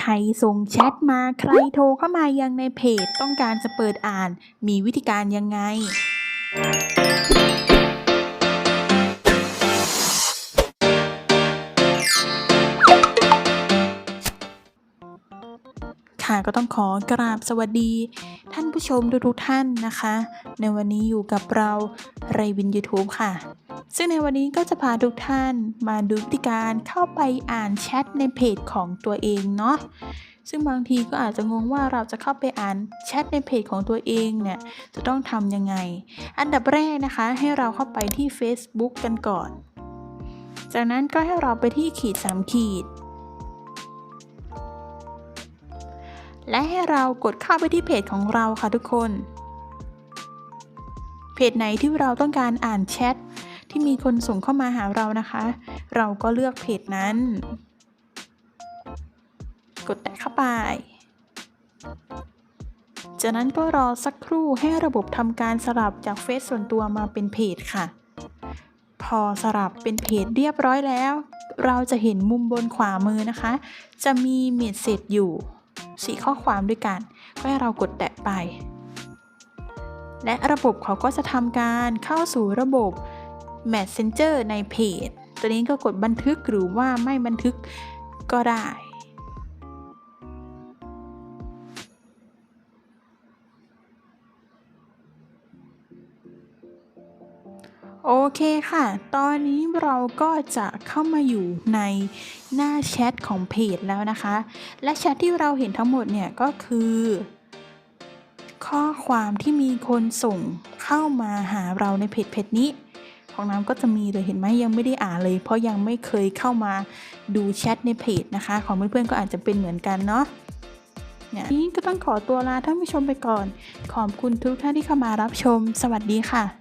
ใครส่งแชทมาใครโทรเข้ามายังในเพจต้องการจะเปิดอ่าน มีวิธีการยังไง ค่ะก็ต้องขอกราบสวัสดี ท่านผู้ชมทุกๆท่านนะคะ ในวันนี้อยู่กับเราไรวิน YouTube ค่ะ ซึ่งในวันนี้ก็จะพาทุกท่านมาดูวิธีการเข้าไปอ่านแชทในเพจของตัวเองเนาะซึ่งบางทีก็อาจจะงงว่าเราจะเข้าไปอ่านแชทในเพจของตัวเองเนี่ยจะต้องทำยังไง อันดับแรกนะคะให้เราเข้าไปที่ Facebook กันก่อน จากนั้นก็ให้เราไปที่ขีด3ขีด และให้เรากดเข้าไปที่เพจของเราค่ะทุกคน เพจไหนที่เราต้องการอ่านแชท ที่มีคนส่งเข้ามาหาเรานะคะ เราก็เลือกเพจนั้น กดแตะเข้าไป จากนั้นก็รอสักครู่ให้ระบบทำการสลับจากเฟซส่วนตัวมาเป็นเพจค่ะ พอสลับเป็นเพจเรียบร้อยแล้ว เราจะเห็นมุมบนขวามือนะคะ จะมีเมสเซจอยู่สีข้อความด้วยกัน ก็ให้เรากดแตะไป และระบบเขาก็จะทำการเข้าสู่ระบบ Messenger ในเพจ ตัวนี้ก็กดบันทึกหรือว่าไม่บันทึกก็ได้ โอเคค่ะ ตอนนี้เราก็จะเข้ามาอยู่ในหน้าแชทของเพจแล้วนะคะ และแชทที่เราเห็นทั้งหมดเนี่ยก็คือข้อความที่มีคนส่งเข้ามาหาเราในเพจเพจนี้ ของน้ำก็จะมีเลยเห็นไหมยังไม่ได้อ่านเลย เพราะยังไม่เคยเข้ามาดูแชทในเพจนะคะ ของเพื่อนๆก็อาจจะเป็นเหมือนกันเนาะเนี่ยนี้ก็ต้องขอตัวลาท่านผู้ชมไปก่อน ขอบคุณทุกท่านที่เข้ามารับชม สวัสดีค่ะ